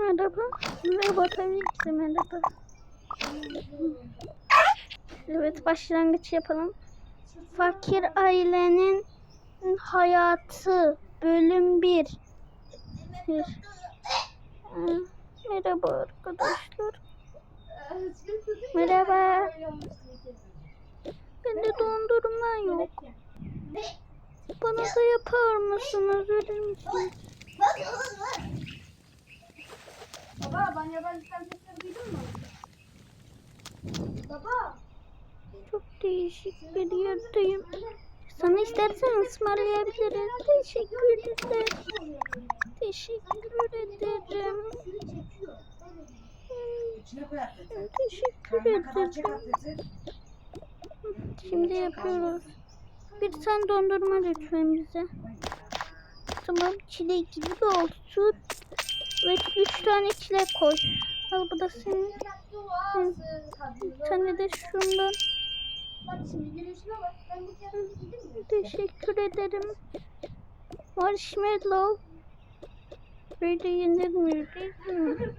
Merhaba. Merhaba tabii ki merhaba. Evet başlangıç yapalım. Fakir ailenin hayatı bölüm 1. Merhaba arkadaşlar. Merhaba. Bende dondurma yok. Bana da yapar mısınız? Verir misiniz? Baba ben yabancı sesleri duydun mu? Baba. Çok değişik bir yerdeyim. Sana istersen ısmarlayabilirim. Teşekkür ederim. Teşekkür ederim. Teşekkür ederim. Şimdi yapıyoruz. Bir tane dondurma lütfen bize. Tamam çilek gibi olsun. Ve üç tane çilek koy. Al bu da senin. Bir tane de şundan. Teşekkür ederim. Marshmallow. Böyle yenilmiyor değil mi?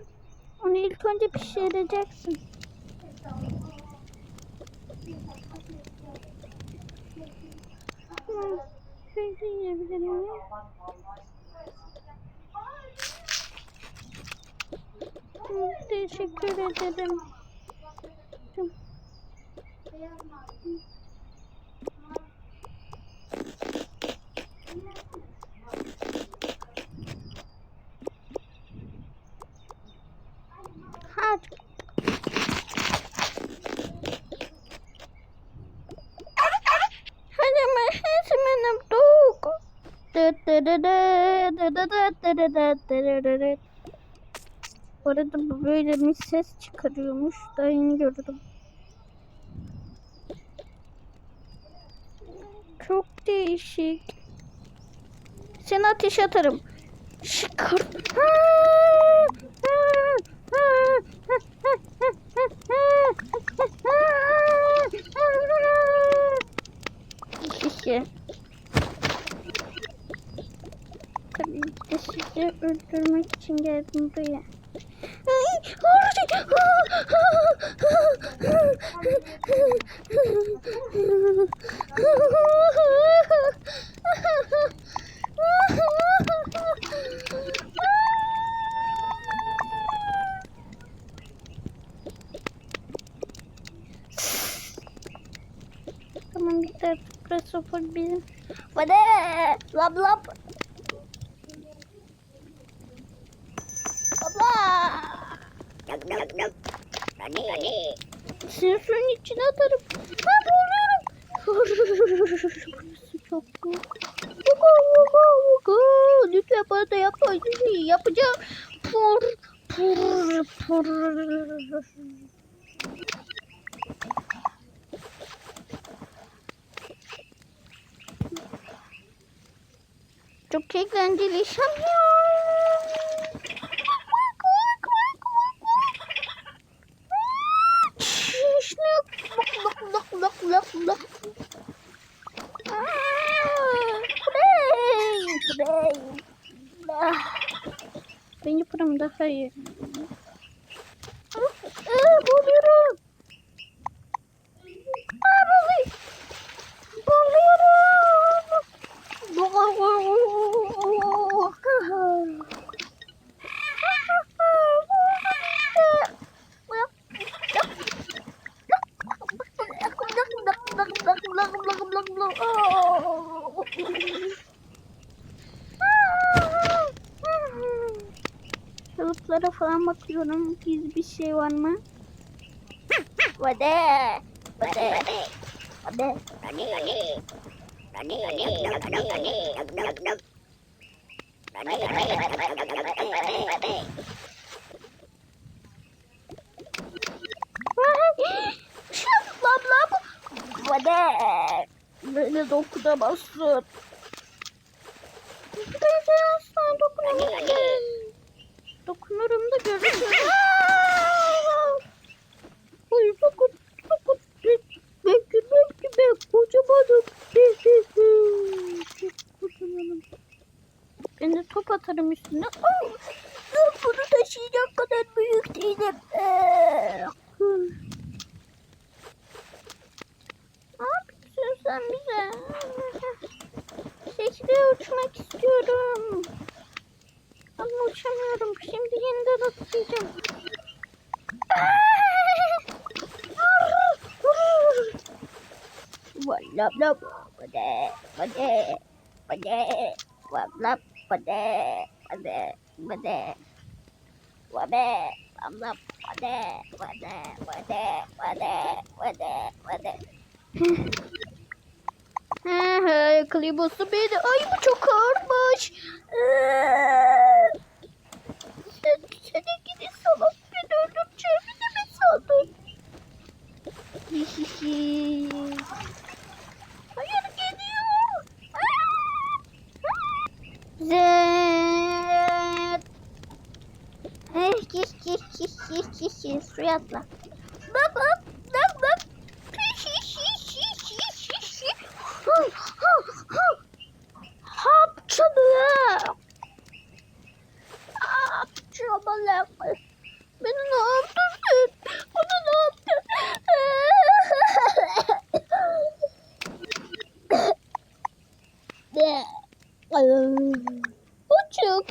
Onu ilk önce pişireceksin. Hı, Şöyle yiyebilir miyim? Teşekkür ederim. Hı. Hadi. Hadi men hemen dog. Bu arada bu böyle bir ses çıkarıyormuş. Daha yeni gördüm. Çok değişik. Seni ateş atarım. Şıkır. Şişe. Tabii ki sizi öldürmek için geldim buraya. Ay, Tamam bitti artık. Burası full bizim. Hadi lab lab. Seni suyun içine atarım. Ha boğuluyorum. Çok soğuk. Lütfen bana da yapma. Yapacağım. Pur pur pur. Çok eğlenceli şampiyon. Ben yaparım daha iyi. Aa, boğuluyorum. Aa, boğuluyorum. Boğuluyorum. Bulutlara falan bakıyorum. Bir şey var mı? Vade. Vade. Vade. Şap lab Vade. Böyle dokunamazsın. Asla dokunamazsın. Dokunurum da görürsün. Ay dokun, dokun. Ben gülmem ki ben kocamanım. Çok kocamanım. De top atarım üstüne. Dur bunu taşı taşıyacak kadar büyük değilim. Ee. Ne yapıyorsun sen bize? Sekre uçmak istiyorum. Ama uçamıyorum. Şimdi yeniden atlayacağım. Wala bla bade bade bade wala bade bade bade wabe wala bade bade bade bade bade bade He klibosu beni. Ay bu çok ağırmış. Ee, Sen, seni gidi salak beni öldüreceğimi de mi sandın? Hayır geliyor. Zet. Eh, gir gir gir gir gir gir suya atla. Bak böyle yapmış. Beni ne yaptın sen? Bana ne yaptın? Uçuk,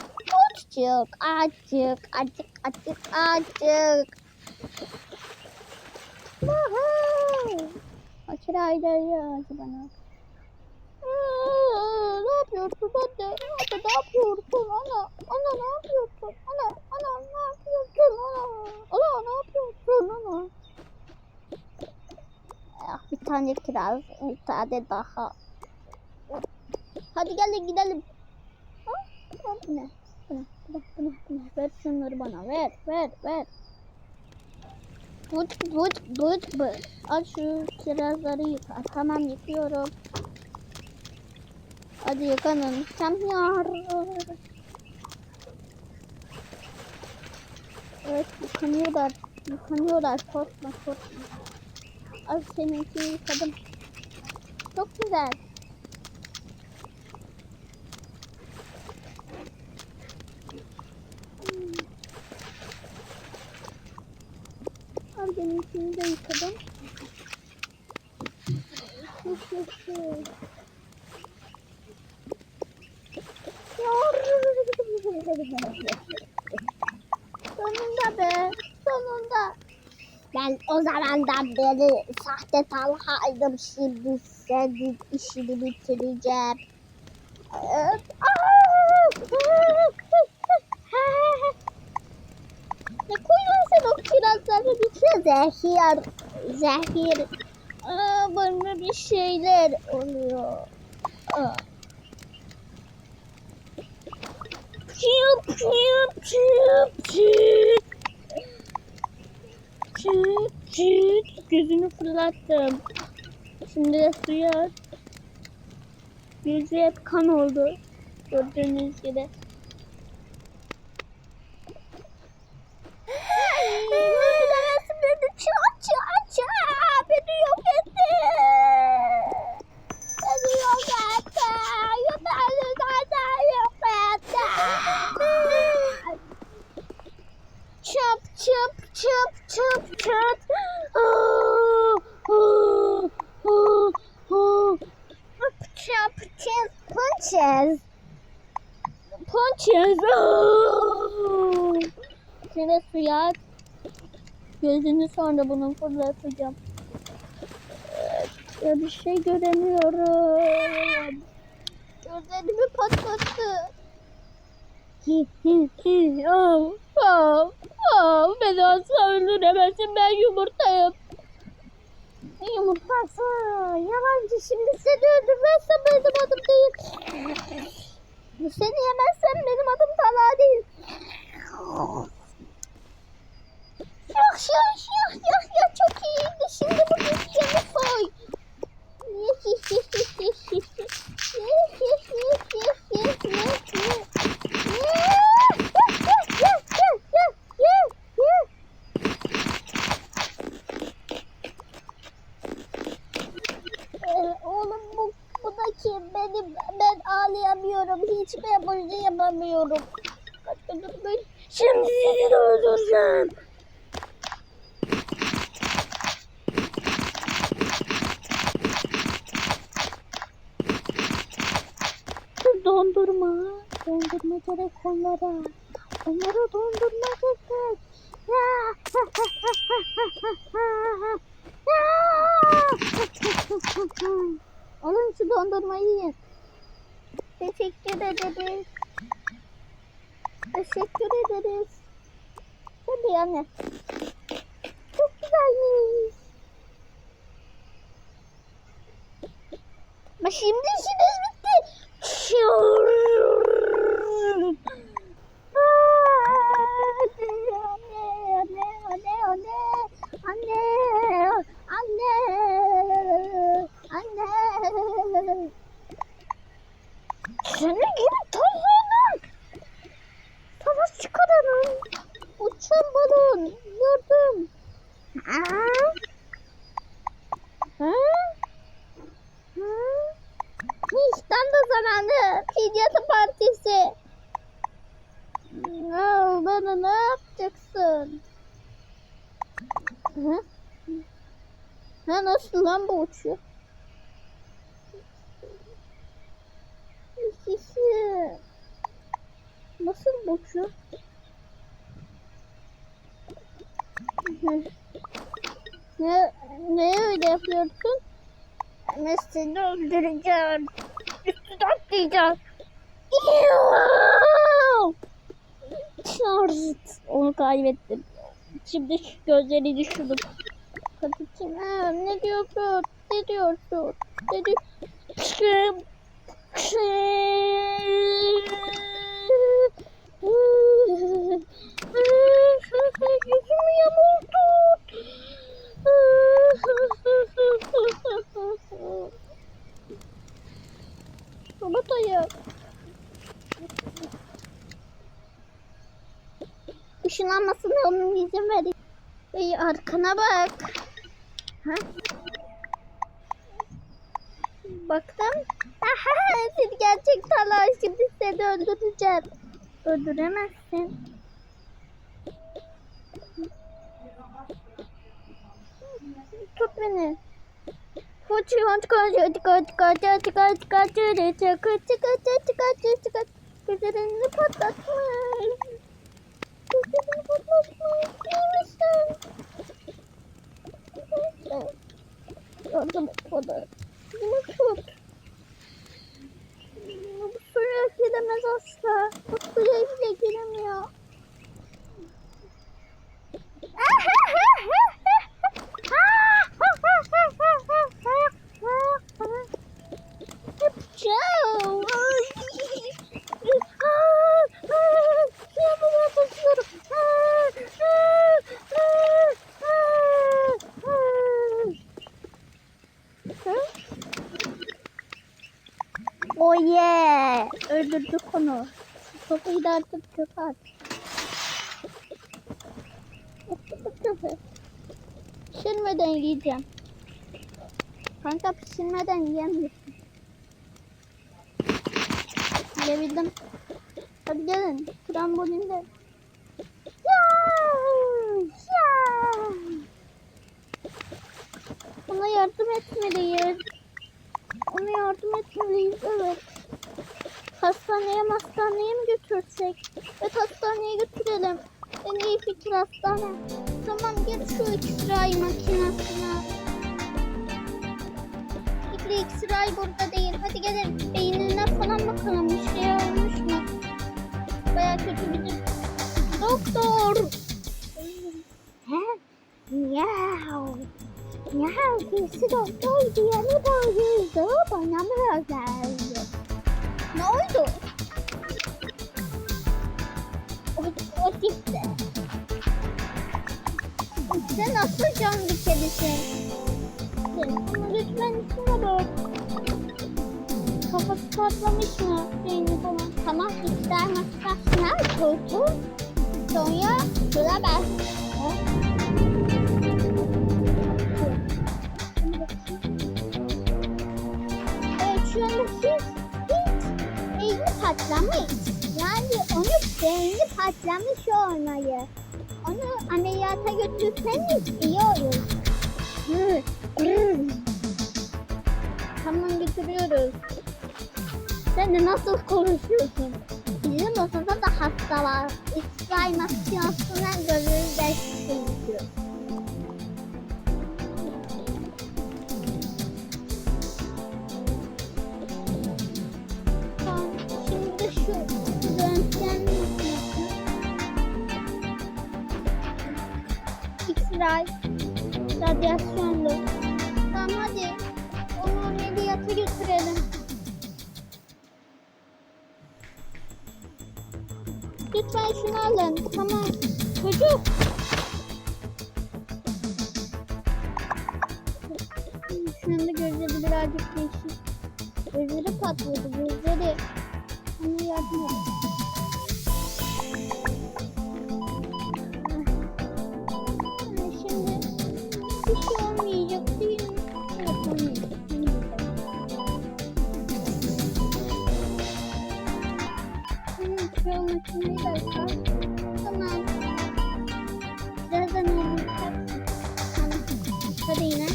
uçuk, açık, açık, açık, açık. Aha! Akira ayda ya acaba ne yapıyorsun anne? Anne ne yapıyorsun ana? Ana ne yapıyorsun? Ana, ana ne yapıyorsun ana? Ana ne yapıyorsun ana? Ah, bir tane kiraz, bir tane daha. Hadi gelin gidelim. Ha? Bu ne? Bu ne? Bu ne? Bu ne? Bu ne? Ver şunları bana. Ver, ver, ver. But, but, but, but. Al şu kirazları yıka. Tamam yıkıyorum. Hadi yıkanın. Çamyar. Evet yıkanıyorlar. Yıkanıyorlar. Korkma korkma. Al seninkini yıkadım. Çok güzel. Al benimkini de yıkadım. Çok yaşa. Sonunda be. Sonunda. Ben o zamandan beri sahte talhaydım. Şimdi senin işini bitireceğim. Ne koyuyorsun sen o kirazların içine? Zehir. Zehir. Aa, bana bir şeyler oluyor. Gözünü fırlattım. Şimdi de suya. Yüzü hep kan oldu. Gördüğünüz gibi. Öldüremezsin beni. Çat çat çat. Beni yok etti. Beni yok etti. Beni zaten yok etti. Çöp çöp çöp çöp çöp. Çöp çöp punches. Punches. Şimdi suya at. Gözünü sonra bunu fırlatacağım. Ya bir şey göremiyorum. Gözlerimi patlattı. Oh, oh, oh. Beni asla öldüremezsin. Ben yumurtayım. Yumurtası? Yalancı. Şimdi seni öldürmezsem benim adım değil. Seni yemezsem benim adım Talha değil. Yok yok yok yok yok çok iyiydi. Şimdi bu dükkanı koy. Oğlum bu, bu da kim? Benim, ben ağlayamıyorum. Hiç ben yapamıyorum. Şimdi seni öldüreceğim. Dondurma. Dondurma gerek onlara. Onlara dondurma gerek. Alın şu dondurmayı yiyin. Teşekkür ederiz. Teşekkür ederiz. Tabii anne. Çok güzelmiş. Ama şimdi işiniz bitti. Senin gibi tozluğundan savaş çıkaranım. Uçan balon gördüm. Ha? Ha? Ha? Nisan da zamanı. Pidyatı partisi. Al bana ne yapacaksın? Ha? Ha nasıl lan bu uçuyor? İkisi. Nasıl bu uçuyor? Hı. Ne, ne öyle yapıyorsun? Ben seni öldüreceğim. Üstüne atlayacağım. Şarjt. Onu kaybettim. Şimdi şu gözleri düşürdüm. Ha, ne diyorsun? Ne diyorsun? Ne diyorsun? Yüzümü yamultun. Ayak. Işınlanmasına onun izin verin. Ey arkana bak. Ha? Baktım. Aha, seni gerçek talan şimdi seni öldüreceğim. Öldüremezsin. Tut beni. Gözlerini patlatma. Gözlerini patlatma. Misin? Yardım et bana. Bunu tut. Bu suya giremez asla. Bu suya bile giremiyor. atıp çöpe at. Atıp çöpe. Pişirmeden yiyeceğim. Kanka pişirmeden yiyemiyorum. Hastaneye götürelim. En iyi fikir hastane. Tamam git şu X-ray makinesine. İkili X-ray burada değil. Hadi gelin beynine falan bakalım. Bir şey olmuş mu? Baya kötü bir durum. Doktor. Miau. Miau birisi doktor diyeni bağırdı. Bana mı geldi? Ne oldu? Tipte. Sen nasıl can bir kedisin? Ama lütfen içine bak. Kafası patlamış mı? Beyni falan. Tamam ister masasına kurtul. Sonra şu anda hiç hiç beyni patlamış. Onu beyni patlamış olmayı. Onu ameliyata götürseniz iyi olur. Tamam götürüyoruz. Sen de nasıl konuşuyorsun? Bizim odada da hasta var. İsrail makinasından görürüz ders X-ray, radyasyonlu. Tamam hadi. Onu ameliyata götürelim. Lütfen şunu alın. Tamam. Çocuk. Şu anda gözleri birazcık değişik. Gözleri patladı. Gözleri. Ona yardım. Birazdan. Tamam. Hadi yine.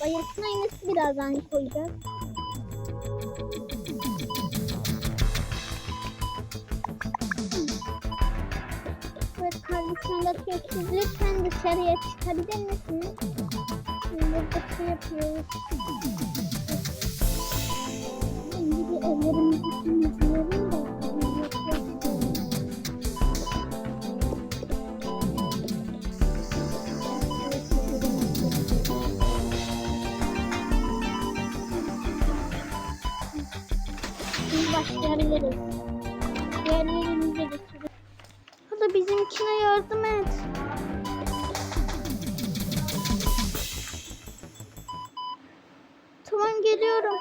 Bayıltma iğnesi birazdan koyacağız. Evet kardeşim atıyor. Siz lütfen dışarıya çıkabilir misiniz? Şimdi burada şey yapıyoruz. Şimdi ellerimizi temizleyelim başlayabiliriz. Diğerlerimize geçelim. Hadi bizimkine yardım et. Tamam geliyorum.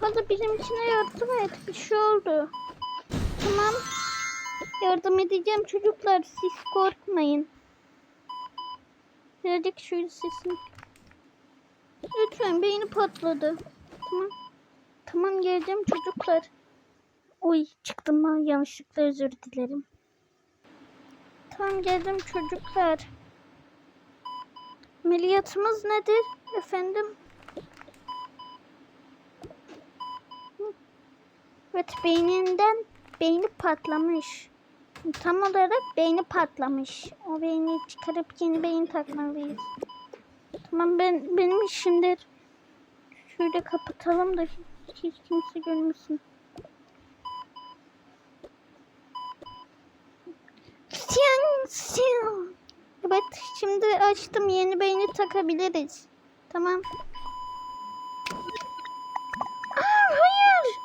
Hadi bizimkine yardım et. Bir şey oldu. Tamam. Yardım edeceğim çocuklar. Siz korkmayın. Birazcık şöyle sesini. Lütfen beyni patladı. Tamam. Tamam geleceğim çocuklar. Oy çıktım ben yanlışlıkla özür dilerim. Tamam geldim çocuklar. Ameliyatımız nedir efendim? Evet beyninden beyni patlamış. Tam olarak beyni patlamış. O beyni çıkarıp yeni beyin takmalıyız. Tamam ben benim işimdir. Şöyle kapatalım da hiç, hiç kimse görmesin. Siyan, siyan. Evet şimdi açtım yeni beyni takabiliriz. Tamam. Aa, hayır.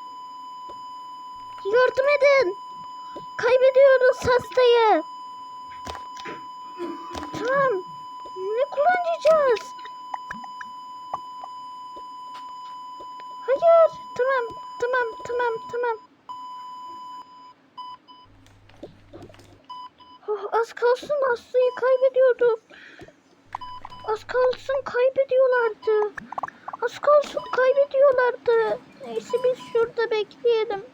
Yardım edin. Kaybediyoruz hastayı. Tamam. Kullanacağız? Hayır. Tamam. Tamam. Tamam. Tamam. Oh, az kalsın hastayı kaybediyordum. Az kalsın kaybediyorlardı. Az kalsın kaybediyorlardı. Neyse biz şurada bekleyelim.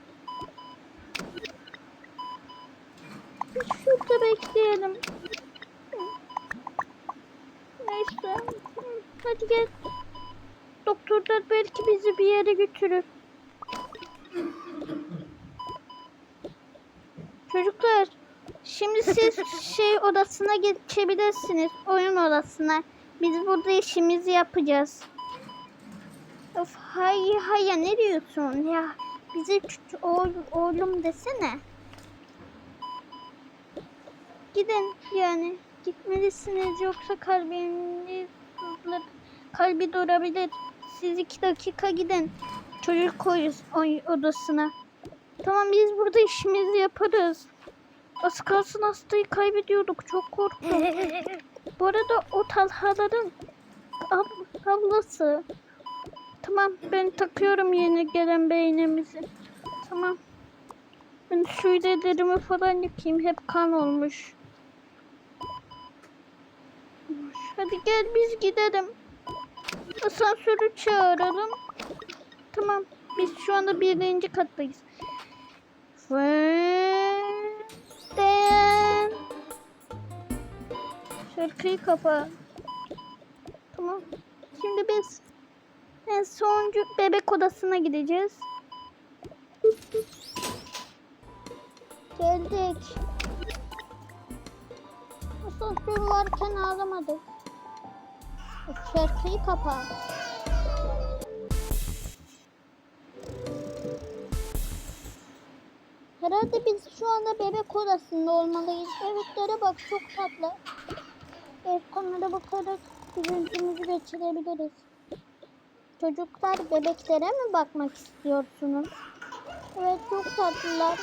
Biz şurada bekleyelim. Neyse. Hadi gel. Doktorlar belki bizi bir yere götürür. Çocuklar, şimdi siz şey odasına geçebilirsiniz. Oyun odasına. Biz burada işimizi yapacağız. Of hay hay ne diyorsun ya? Bize küçük oğul, oğlum desene. Gidin yani. Gitmelisiniz yoksa kalbiniz durulur. kalbi durabilir. Siz iki dakika gidin. Çocuk koyuz oy odasına. Tamam biz burada işimizi yaparız. Az kalsın hastayı kaybediyorduk. Çok korktum. Bu arada o talhaların ab- ablası. Tamam ben takıyorum yeni gelen beynimizi. Tamam. Ben şöyle ellerimi falan yıkayayım. Hep kan olmuş. Hadi gel biz gidelim. asansörü çağıralım. Tamam. Biz şu anda birinci kattayız. Den. Şarkıyı kapa. Tamam. Şimdi biz en sonuncu bebek odasına gideceğiz. Geldik. Asansör varken ağlamadık. Şarkıyı kapat. Herhalde biz şu anda bebek odasında olmalıyız. Bebeklere bak çok tatlı. Balkonlara bakarak üzüntümüzü geçirebiliriz. Çocuklar bebeklere mi bakmak istiyorsunuz? Evet çok tatlılar.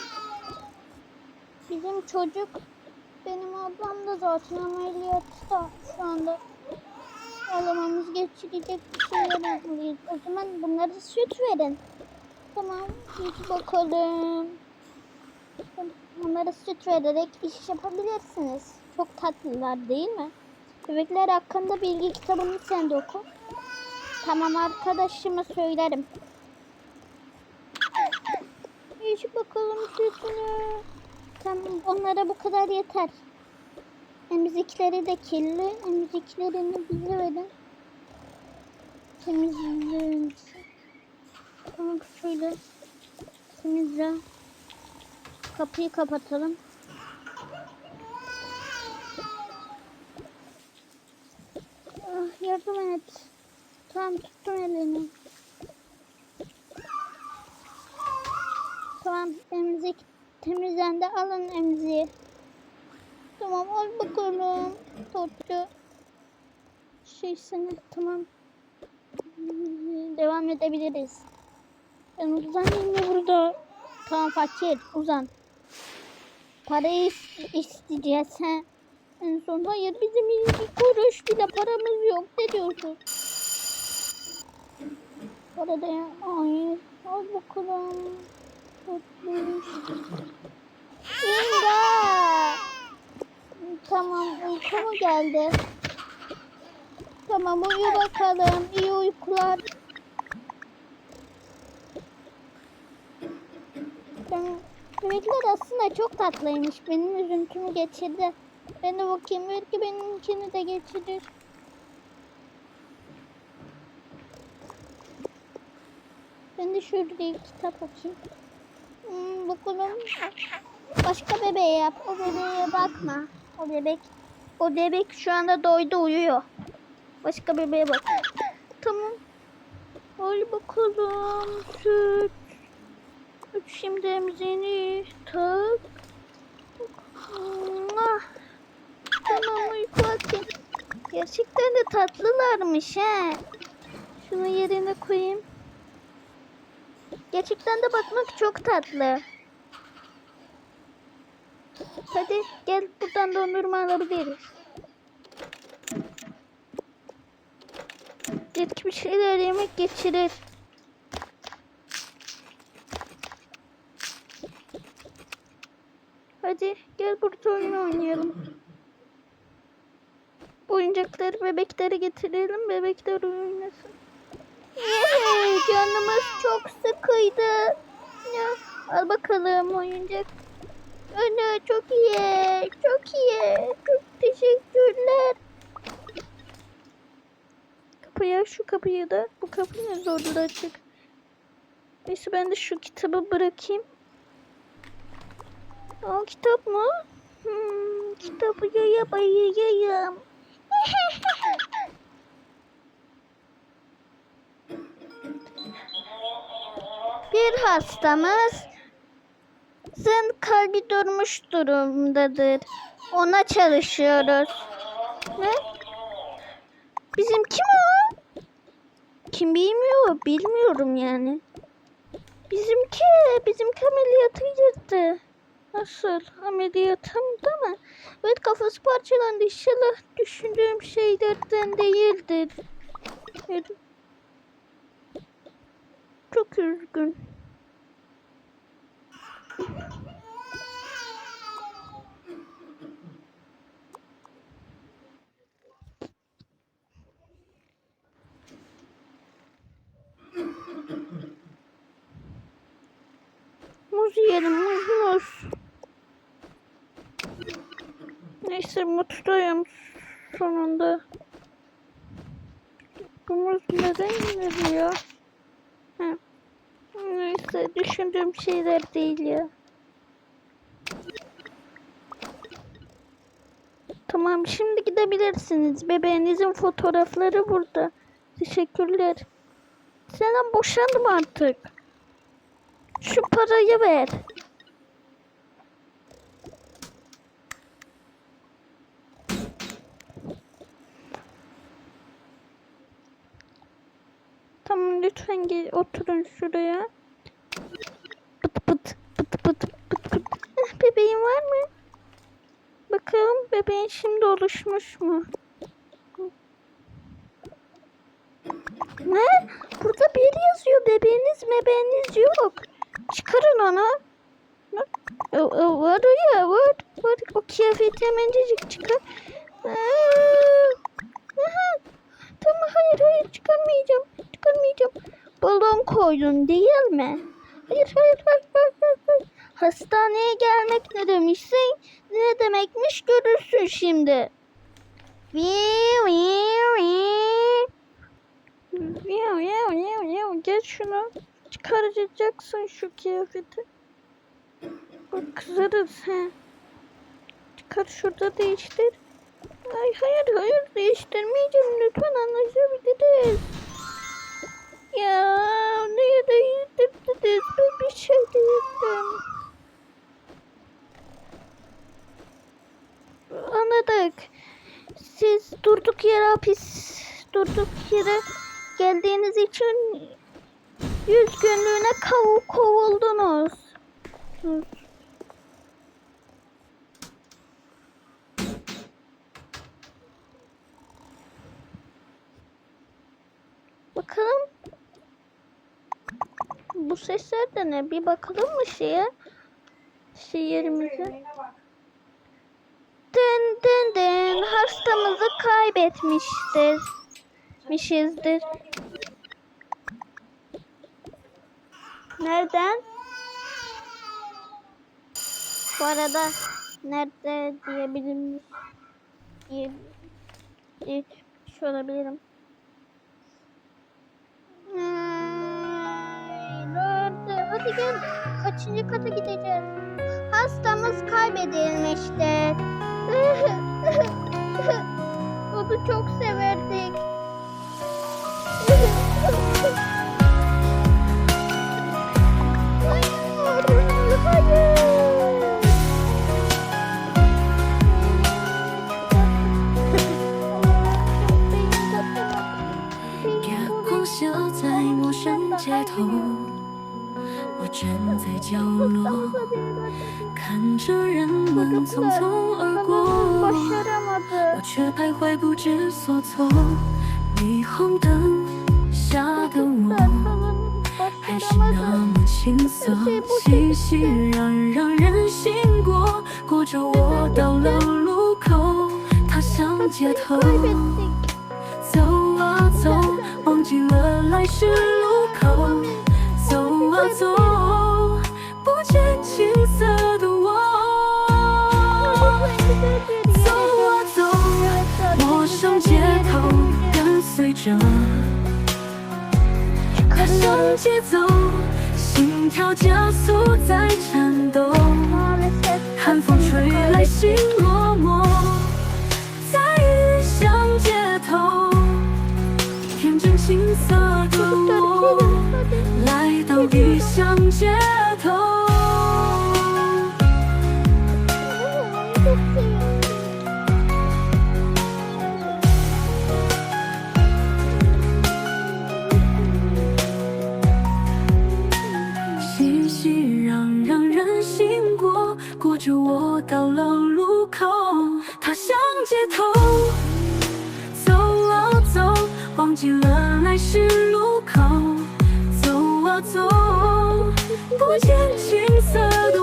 Bizim çocuk benim ablam da zaten ameliyatta şu anda. Ağlamamız geçirecek bir şeyler yapmalıyız. O zaman bunları süt verin. Tamam süt bakalım. Bunları süt vererek iş yapabilirsiniz. Çok tatlılar değil mi? Bebekler hakkında bilgi kitabını sen de oku. Tamam arkadaşıma söylerim. İç bakalım sütünü. Tamam onlara bu kadar yeter. Emzikleri de kirli. Emziklerini bize verin. Temizleyin. Tamam şöyle. Temizle. Kapıyı kapatalım. Ah, yardım et. Tamam tuttum elini. Tamam emzik temizlendi alın emziği. Tamam al bakalım. Tuttu. Şey seni tamam. Devam edebiliriz. Ben uzanayım mı burada? Tamam fakir uzan. Parayı is- isteyeceğiz he. En son hayır bizim bir kuruş bile paramız yok. Ne diyorsun? Orada ya. Hayır. Al bakalım. Tatlış. İmdat. Tamam uyku mu geldi? Tamam uyu bakalım. İyi uykular. Ben, bebekler aslında çok tatlıymış. Benim üzüntümü geçirdi. Ben de bakayım belki benimkini de geçirir. Ben de şurada bir kitap okuyayım. Hmm, bakalım. Başka bebeğe yap. O bebeğe bakma. O bebek. O bebek şu anda doydu uyuyor. Başka bebeğe bak. Tamam. Al bakalım. Süt. Süt şimdi emzini tak. Tamam uyku vakti. Gerçekten de tatlılarmış he. Şunu yerine koyayım. Gerçekten de bakmak çok tatlı. Hadi gel buradan dondurma alabiliriz. Yetki bir şeyler yemek geçirir. Hadi gel burada oyun oynayalım. Oyuncakları bebeklere getirelim. Bebekler oynasın. Yey, canımız çok sıkıydı. Al bakalım oyuncak. Ana çok iyi. Çok iyi. Çok teşekkürler. Kapıya şu kapıyı da. Bu kapı ne zordu açık. Neyse ben de şu kitabı bırakayım. O kitap mı? Hmm, kitabı yaya bayayım. Bir hastamız Zın kalbi durmuş durumdadır. Ona çalışıyoruz. Ne? Bizim kim o? Kim bilmiyor? Bilmiyorum yani. Bizimki, bizimki ameliyatı girdi. Nasıl? Ameliyatımda mı? Evet kafası parçalandı. İnşallah düşündüğüm şeylerden değildir. Çok üzgün muz yiyelim muz muz. Neyse mutluyum sonunda. Bu muz neden yemiyor? Neyse düşündüğüm şeyler değil ya. Tamam şimdi gidebilirsiniz. Bebeğinizin fotoğrafları burada. Teşekkürler. Senem boşandım artık. Şu parayı ver. Tamam lütfen gel oturun şuraya. Pıt pıt pıt pıt pıt. Eh, bebeğin var mı? Bakalım bebeğin şimdi oluşmuş mu? Ne? Burada bir yazıyor. Bebeğiniz bebeğiniz yok. Çıkarın onu. Ne? O, o, var o ya var. Var. O kıyafeti hemencecik çıkar. Aha. Tamam hayır hayır çıkarmayacağım. Çıkarmayacağım. Balon koydun değil mi? Hayır hayır hayır hayır. hayır. Hastaneye gelmek ne demişsin? Ne demekmiş görürsün şimdi. Gel şunu. Çıkaracaksın şu kıyafeti. Bak kızarız he. Çıkar şurada değiştir. Ay hayır hayır değiştirmeyeceğim lütfen anlaşabiliriz. Ya niye değiştirdiniz? Ben bir şey değildim. Anladık. Siz durduk yere hapis durduk yere geldiğiniz için yüz günlüğüne kav kovuldunuz. Bakalım. Bu sesler de ne? Bir bakalım mı şeye? Şehirimize. Dın dın dın. Hastamızı kaybetmiştir. Mişizdir. Nereden? Bu arada nerede diyebilirim diye, diye şey olabilirim. Gel. Kaçıncı kata gideceğiz? Hastamız kaybedilmiştir. Onu çok severdik. 匆匆而过，我却徘徊不知所措。霓虹灯下的我，还是那么青涩，熙熙攘攘人行过，过着我到了路口，他向街头。走啊走，忘记了来时着，跟上节奏，心跳加速在颤抖。寒风吹来，心落寞，在异乡街头，天真青涩的我，来到异乡街头。着我到了路口，他向街头。走啊走，忘记了来时路口。走啊走，不见青涩的